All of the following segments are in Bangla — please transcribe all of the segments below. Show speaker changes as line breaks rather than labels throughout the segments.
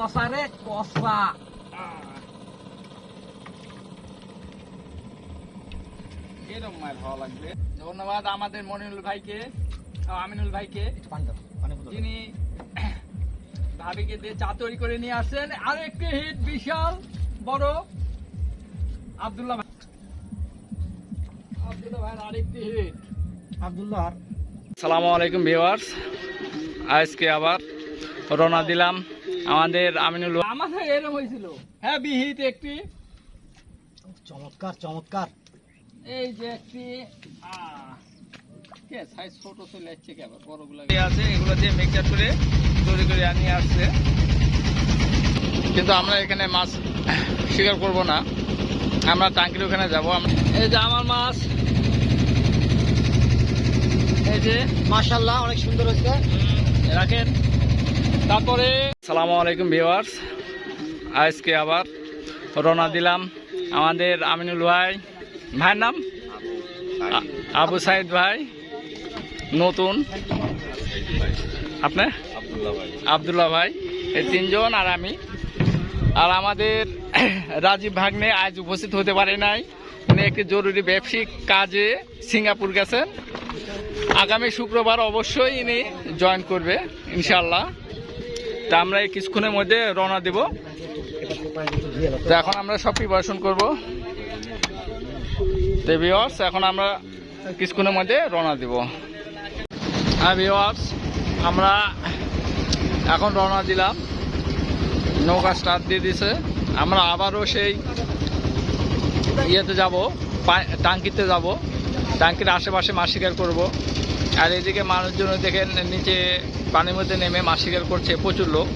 কষা রে কষা এরকম মায়ের ভালো লাগবে। ধন্যবাদ আমাদের মনিরুল ভাইকে আমিনুল ভাইকে। যিনি ভাবিকে দিয়ে চা তৈরি করে নিয়ে আসছেন। আর একটি হিট বিশাল বড় আব্দুল্লাহ ভাই। আব্দুল্লাহ ভাইয়ের আরেকটি হিট।
আব্দুল্লাহ
সালামু আলাইকুম ভিউয়ার্স। আজকে আবার রওনা দিলাম আমাদের আমিনুল
আমাদের এরকম হয়েছিল। হ্যাঁ বিহিত একটি।
চমৎকার চমৎকার।
এই যে একটি সাইজ ছোট চলে যাচ্ছে কে আবার? বড়গুলো।
আছে এগুলো দিয়ে করে তৈরি করে নিয়ে আসছে। কিন্তু আমরা এখানে মাছ শিকার করব না। আমরা টাঙ্কির ওখানে যাব। আমরা
এই যে আমার মাছ। এই যে
মাশাল্লাহ অনেক সুন্দর হচ্ছে
রাখেন। তারপরে
সালামু আলাইকুম ভিউয়ার্স। আজকে আবার রওনা দিলাম আমাদের আমিনুল ভাই। ভাইয়ের নাম? আবু সাইদ ভাই। নতুন। আপনার আবদুল্লাহ ভাই। এই তিনজন আর আমি। আর আমাদের রাজীব ভাগ্নে আজ উপস্থিত হতে পারে নাই। উনি একটি জরুরি ব্যবসায়িক কাজে সিঙ্গাপুর গেছেন। আগামী শুক্রবার অবশ্যই ইনি জয়েন করবে ইনশাল্লাহ তা আমরা এই কিছুক্ষণের মধ্যে রওনা দেব। তো এখন আমরা সব প্রিপারেশন করব। তো ভিওয়ার্স এখন আমরা কিছুক্ষণের মধ্যে রওনা দেব। হ্যাঁ ভিওয়ার্স আমরা এখন রওনা দিলাম। নৌকা স্টার্ট দিয়ে দিছে। আমরা আবারও সেই ইয়েতে যাব টাঙ্কিতে যাব। টাঙ্কির আশেপাশে মাছ শিকার করব। আর এদিকে মানুষজন দেখেন নিচে পানির মধ্যে নেমে মাছ শিকার করছে প্রচুর লোক।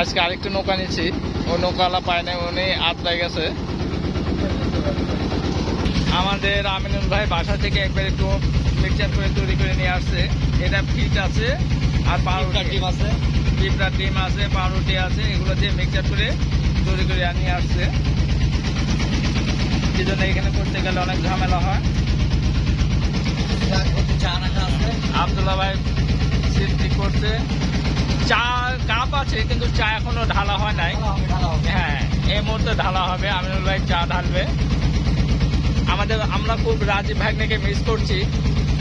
আজকে আরেকটু নৌকা নিচ্ছি ও নৌকাওয়ালা পায় না উনি আটলায় গেছে আমাদের আমিনুল ভাই বাসা থেকে একবার একটু মিক্সচার করে তৈরি করে নিয়ে আসছে। এটা ফিট আছে আর পাউরুটি।
আছে।
পিঁপড়ার ডিম আছে পাউরুটি আছে এগুলো দিয়ে মিক্সচার করে তৈরি করে নিয়ে আসছে। এই জন্য এখানে করতে গেলে অনেক ঝামেলা হয়।
আছে
আবদুল্লাহ ভাই ঠিক করছে। চা কাপ আছে কিন্তু চা এখনও ঢালা হয় নাই। হ্যাঁ এই মুহূর্তে ঢালা হবে আমিনুল ভাই চা ঢালবে। আমাদের আমরা খুব রাজীব ভাগ্নেকে মিস করছি।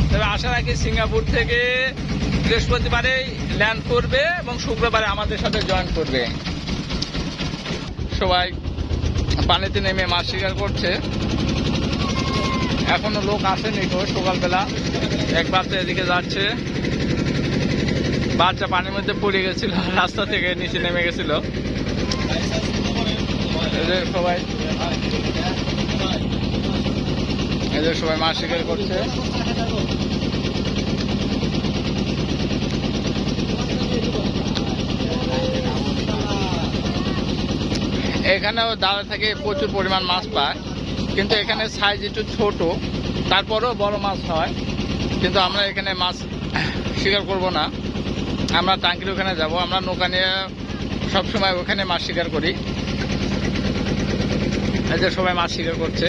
তবে আশা রাখি সিঙ্গাপুর থেকে বৃহস্পতিবারে ল্যান্ড করবে এবং শুক্রবারে আমাদের সাথে জয়েন করবে। সবাই পানিতে নেমে মাছ শিকার করছে। এখনও লোক আসেনি তো সকালবেলা। এক বাচ্চা এদিকে যাচ্ছে। বাচ্চা পানির মধ্যে পড়ে গেছিল, রাস্তা থেকে নিচে নেমে গেছিল। এদের সবাই। এদের সবাই মাছ শিকার করছে। এখানেও দাদা থেকে প্রচুর পরিমাণ মাছ পায়। কিন্তু এখানে সাইজ একটু ছোট, তারপরেও বড় মাছ হয়। কিন্তু আমরা এখানে মাছ শিকার করব না। আমরা টাঙ্কির ওখানে যাব, আমরা নৌকা নিয়ে সবসময় ওখানে মাছ শিকার করি। এই যে সবাই মাছ শিকার করছে।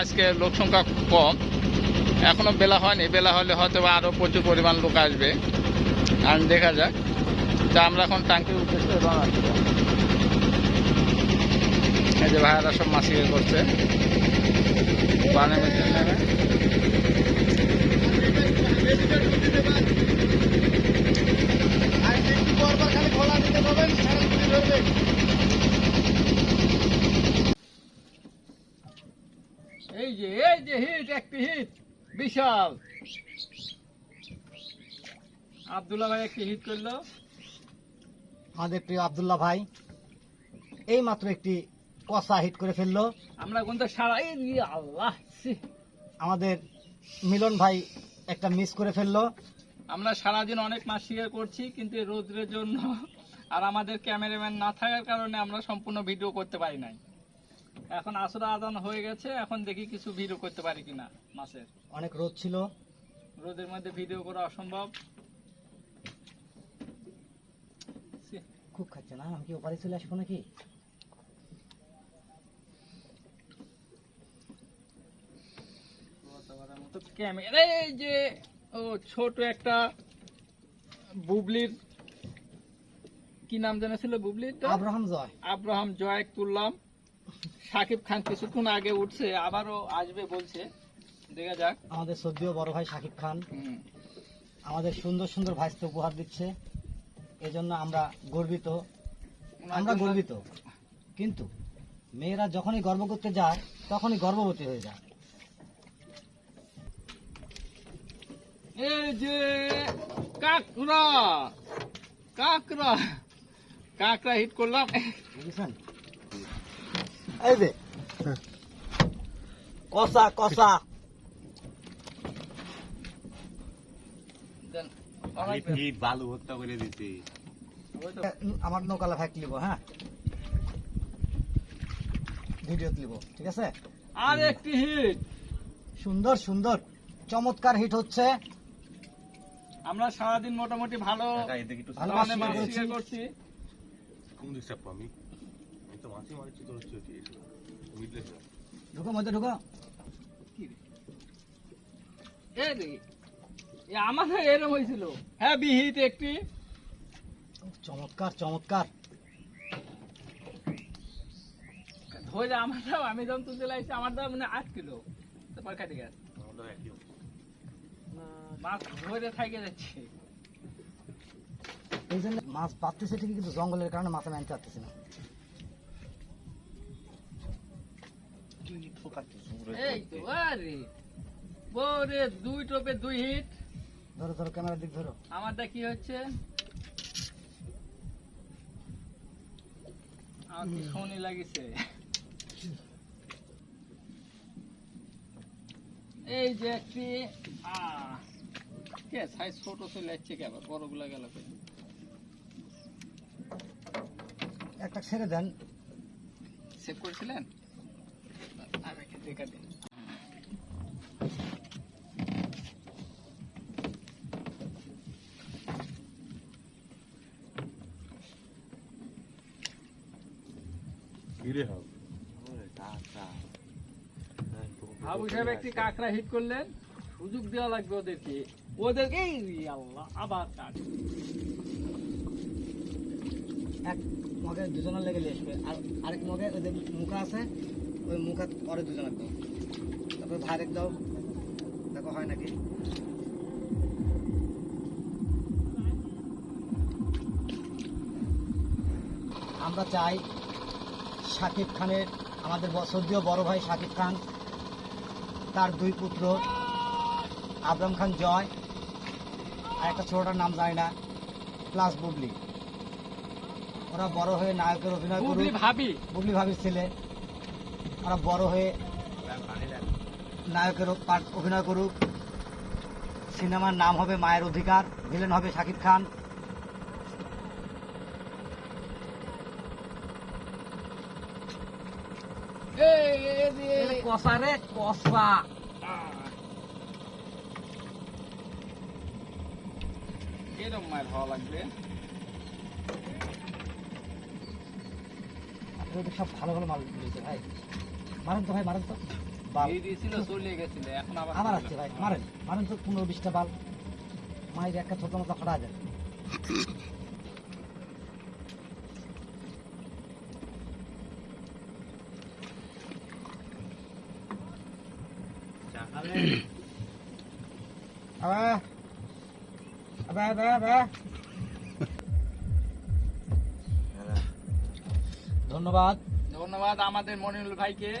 আজকে লোক সংখ্যা কম, এখনও বেলা হয়নি, বেলা হলে হয়তো আরও প্রচুর পরিমাণ লোক আসবে। আর দেখা যাক। তা আমরা এখন টাঙ্কির উদ্দেশ্যে দেব এই যে ভাইয়ারা সব মাছ শিকার করছে।
এই যে এই যে হিট, একটি হিট, বিশাল। আব্দুল্লাহ ভাই একটি হিট করল।
আমাদের প্রিয় আবদুল্লাহ ভাই এই মাত্র একটি কষা হিট করে ফেলল।
আমরা কিন্তু সারা এই ইয়ে আল্লাহ
আমাদের মিলন ভাই একটা মিস করে ফেলল।
আমরা সারাদিন অনেক মাছ শিকার করছি কিন্তু রোদ্রের জন্য আর আমাদের ক্যামেরাম্যান না থাকার কারণে আমরা সম্পূর্ণ ভিডিও করতে পারি নাই। এখন আসরা আদান হয়ে গেছে এখন দেখি কিছু ভিডিও করতে পারি কিনা মাছের।
অনেক রোদ ছিল।
রোদের মধ্যে ভিডিও করা অসম্ভব।
খুব খাচ্ছে না আমি কি ওপারে চলে আসব নাকি
ক্যামেরা এই যে ও ছোট একটা বুবলির কি নাম জানা ছিল？বুবলির
আব্রাহাম জয়।
আব্রাহাম জয় তুললাম সাকিব খান কিছুক্ষণ আগে উঠছে আবারও আসবে বলছে। দেখা যাক।
আমাদের সদ্যীয় বড় ভাই শাকিব খান। আমাদের সুন্দর সুন্দর ভাইস্তে উপহার দিচ্ছে। এজন্য আমরা গর্বিত। আমরা গর্বিত। কিন্তু মেয়েরা যখনই গর্ব করতে যায় তখনই গর্ভবতী হয়ে যায়।
এই যে কাকড়া কাকড়া কাকড়া হিট করলাম।
বুঝেছেন এই যে। কষা কষা
দেন, অনেক দেন।
ইট বালু হত্যা করে দিছে
আমার নৌকালা ভাই লিব হ্যাঁ? ভিডিও লিব ঠিক আছে?
আর একটি হিট
সুন্দর সুন্দর চমৎকার হিট হচ্ছে।
আমরা সারাদিন মোটামুটি ভালো মানে
করছি।
কোন দিকটা আমি? আমি তো মাছি মারছি তোর হচ্ছে কি?
ঢুকো মধ্যে ঢুকো।
এ রে। এ আমাদের এরম হয়েছিল। হ্যাঁ বিহিত একটি।
চমৎকার চমৎকার।
ধরে আমার দাম আমি যখন তুলতে লাগছি আমার দাম মানে আট কিলো। তারপর কাটে গেছে মাছ ধরে থাকে যাচ্ছে।
এই জন্য মাছ পাচ্ছে ঠিকই কিন্তু জঙ্গলের কারণে মাছ আমি আনতে পারতেছি না।
এই তো আরে। ওরে দুই টোপে দুই হিট।
ধরো ধরো ক্যামেরার দিক ধরো।
আমারটা কি হচ্ছে? আমার কি শনি লাগিছে? এই যে একটি কে সাইজ ছোট চলে যাচ্ছে কে আবার? বড়গুলা গেল কই?
একটা ছেড়ে দেন।
সেভ করেছিলেন? আর একটা দেখা দিন।
ফিরে হবে। কাকা।
আবু সাহেব একটি কাঁকড়া হিট করলেন। সুযোগ দেওয়া লাগবে ওদেরকে। ওদেরকে আল্লাহ আবার কাট
এক মগে দুজনের লেগে আসবে আর আরেক মগে যে মুখা আছে ওই মুখা পরে দুজনের দাও। তারপরে ভাইরেক দাও। দেখো হয় নাকি? আমরা চাই শাকিব খানের আমাদের সদ্যীয় বড় ভাই শাকিব খান তার দুই পুত্র আবরাম খান জয় আর একটা ছোটটার নাম জানি না প্লাস বুবলি। ওরা বড় হয়ে নায়কের অভিনয় করুক।
ভাবি।
বুবলি ভাবির ছেলে। ওরা বড় হয়ে নায়কের অভিনয় করুক। সিনেমার নাম হবে মায়ের অধিকার ভিলেন হবে শাকিব খান
এই এই রে
কষা রে কষা
এরকম মায়ের হওয়া লাগবে?
সব ভালো ভালো মাল দিয়েছে ভাই। মারেন তো ভাই মারেন তো। বাল।
দিয়েছিল চলে গেছিল এখন আবার
আবার আসছে ভাই মারেন। মারেন তো পনেরো বিশটা বাল। মায়ের একটা ছোট মতো ফাটা যায়। আবে আবে আবে আবে ধন্যবাদ।
ধন্যবাদ আমাদের মনিরুল ভাইকে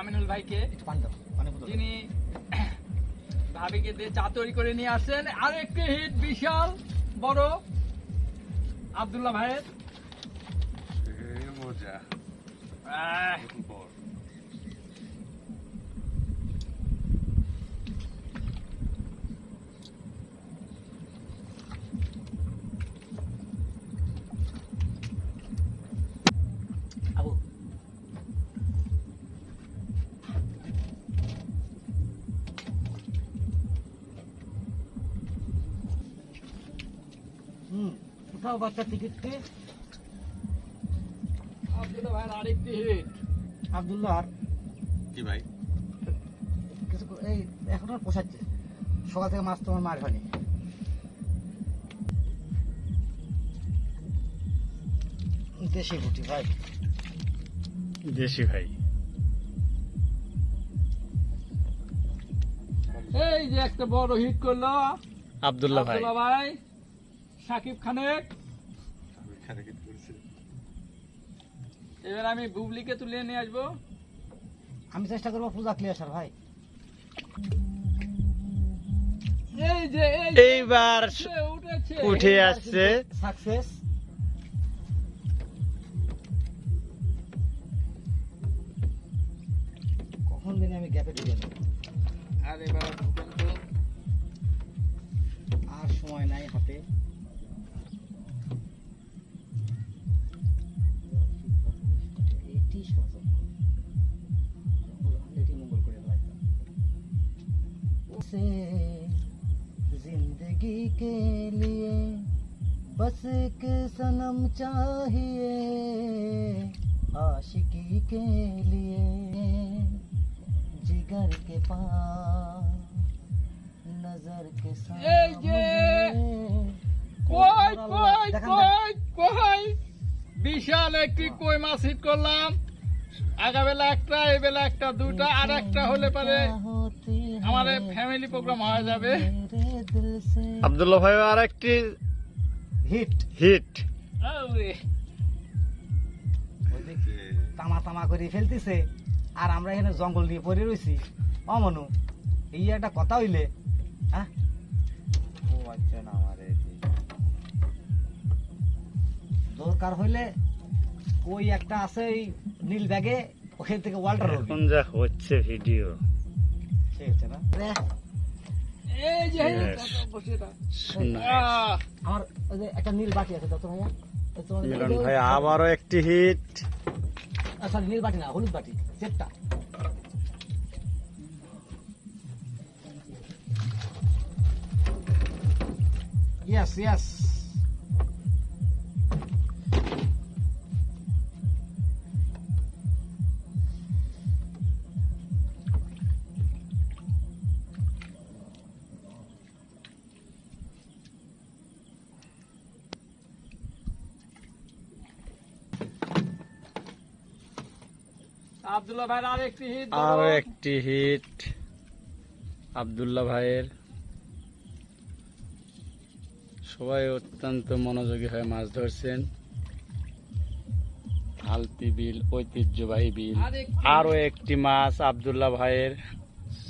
আমিনুল ভাইকে। যিনি ভাবিকে দিয়ে চা তৈরি করে নিয়ে আসছেন। আর একটি হিট বিশাল বড় আব্দুল্লাহ ভাইয়ের।
মজা।
হুম উঠাও বাচ্চা টিকিটটি
আব্দুল্লাহ ভাইয়ের আরেকটি হিট
আবদুল্লাহ আর?
কি ভাই?
কিছু এই এখন আর পোষাচ্ছে। সকাল থেকে মাছ তোমার মার হয়নি দেশি গুটি ভাই।
দেশি ভাই।
এই যে একটা বড় হিট করল।
আবদুল্লাহ ভাই।
আব্দুল্লাহ ভাই। সাকিব খানের। এবার আমি বুবলিকে তুলে নিয়ে আসব।
আমি চেষ্টা করব পূজা ক্লিয়ার স্যার ভাই।
এই যে
এইবার উঠে আসছে।
সাকসেস কখন দিনে আমি গ্যাপে ঢুকে যাব
আর এবার
আর সময় নাই হাতে। के लिए बस एक सनम चाहिए आशिकी के लिए जिगर के पास नजर के
এই যে, কই কই কই কই বিশাল একটি কই মাছ হিট করলাম আগাবেলা একটা এই বেলা একটা দুটা আর একটা হলে পারে আমাদের ফ্যামিলি প্রোগ্রাম হয়ে যাবে
আবদুল্লাহ ভাই আর একটি
হিট
হিট
তামা তামা করে ফেলতেছে আর আমরা এখানে জঙ্গল নিয়ে পড়ে রয়েছি অমনু এই একটা কথা হইলে হ্যাঁ? দরকার হইলে ওই একটা আছে এই নীল ব্যাগে ওখান থেকে ওয়াল্টার
এখন যা হচ্ছে ভিডিও
ঠিক আছে না? আমার ওই যে একটা নীল বাটি আছে দত্ত ভাইয়া? এই তোমার-
মিলন ভাই আবারও একটি হিট
সরি নীল বাটি না হলুদ বাটি সেটটা। ইয়েস ইয়েস
আব্দুল্লাহ ভাইয়ের আর একটি হিট
আরও একটি হিট আবদুল্লাহ ভাইয়ের। সবাই অত্যন্ত মনোযোগী হয়ে মাছ ধরছেন। হালতি বিল ঐতিহ্যবাহী বিল। আরও একটি মাছ আবদুল্লাহ ভাইয়ের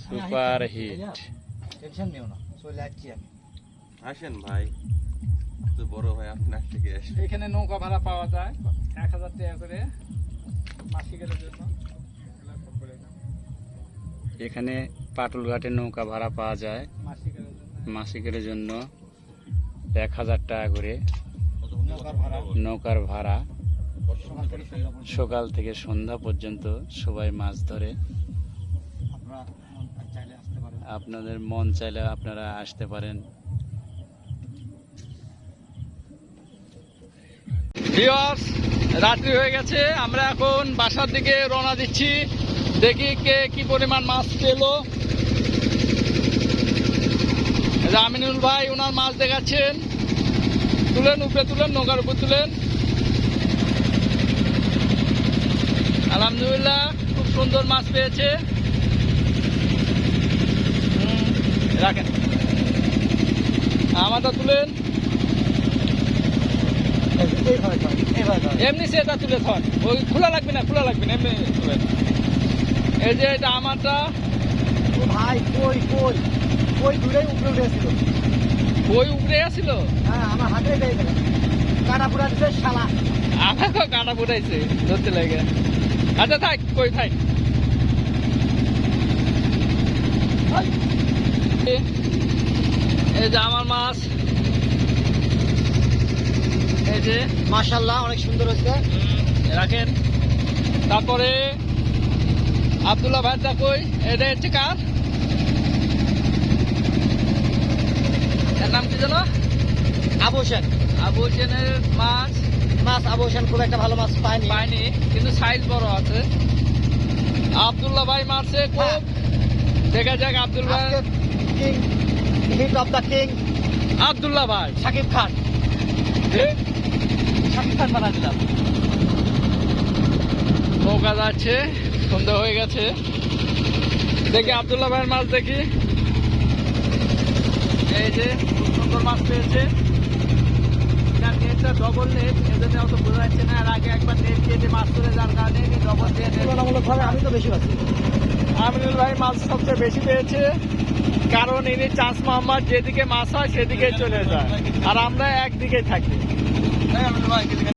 সুপার হিট
টেনশন নিও না চলে যাচ্ছি আমি।
আসেন ভাই তো বড় ভাই আপনার থেকে আসেন।
এখানে নৌকা ভাড়া পাওয়া যায় এক হাজার টাকা করে মাসিকের জন্য এগুলো সব করে দাও।
এখানে পাটুল ঘাটে নৌকা ভাড়া পাওয়া যায়
মাসিকের জন্য
এক হাজার টাকা করে
নৌকার ভাড়া। সকাল থেকে সন্ধ্যা পর্যন্ত
সবাই মাছ ধরে। আপনাদের মন চাইলে আপনারা আসতে পারেন।
রাত্রি হয়ে গেছে। আমরা এখন বাসার দিকে রওনা দিচ্ছি। দেখি কে কি পরিমাণ মাছ পেল। আমিনুল ভাই ওনার মাছ দেখাচ্ছেন। তুলেন উপরে তুলেন নৌকার উপর তুলেন। আলহামদুলিল্লাহ খুব সুন্দর মাছ পেয়েছে। রাখেন। আমারটা তুলেন। এমনি সেটা তুলে থন ওই খোলা লাগবে না খোলা লাগবে না এমনি তুলে এই যে এটা আমারটা।
ভাই কই কই? কই দূরেই উপরে উঠেছিল
ওই উপরে আসছিল?
হ্যাঁ আমার হাতে গেল। কাটা পুরা দিছে শালা।
আমাকে কাটা ফুটাইছে ধরতে লাগে। আচ্ছা থাক কই থাক। এই যে আমার মাছ। এই যে।
মাশাল্লাহ অনেক সুন্দর হচ্ছে
রাখেন। তারপরে আবদুল্লাহ ভাইটা কই? এটা হচ্ছে কার? এর নাম কি জানো
আবু হোসেন।
আবু হোসেনের মাছ?
মাছ আবু হোসেন খুব একটা ভালো মাছ পায়নি।
পাইনি কিন্তু সাইজ বড় আছে। আবদুল্লাহ ভাই মারছে
হ্যাঁ।
খুব দেখা যাক আব্দুল ভাই।
Hit of the king
Abdullah ভাই।
শাকিব খান। শাকিব খান বানা দিলাম।
নৌকা যাচ্ছে। সন্ধ্যা হয়ে গেছে। দেখি আব্দুল্লাহ ভাইয়ের মাছ দেখি। এই যে খুব সুন্দর মাছ পেয়েছে। তার নেটটা ডবল নেট এজন্য অত বোঝা যাচ্ছে না। আর আগে একবার নেট কেটে মাছ তুলে যার কারণে ডবল দিয়ে
তুলনামূলকভাবে আমি তো বেশি পাচ্ছি।
আমিনুল ভাই মাছ সবচেয়ে বেশি পেয়েছে। কারণ ইনি চাষ মোহাম্মদ যেদিকে মাছ হয় সেদিকে চলে যায়। আর আমরা একদিকে থাকি।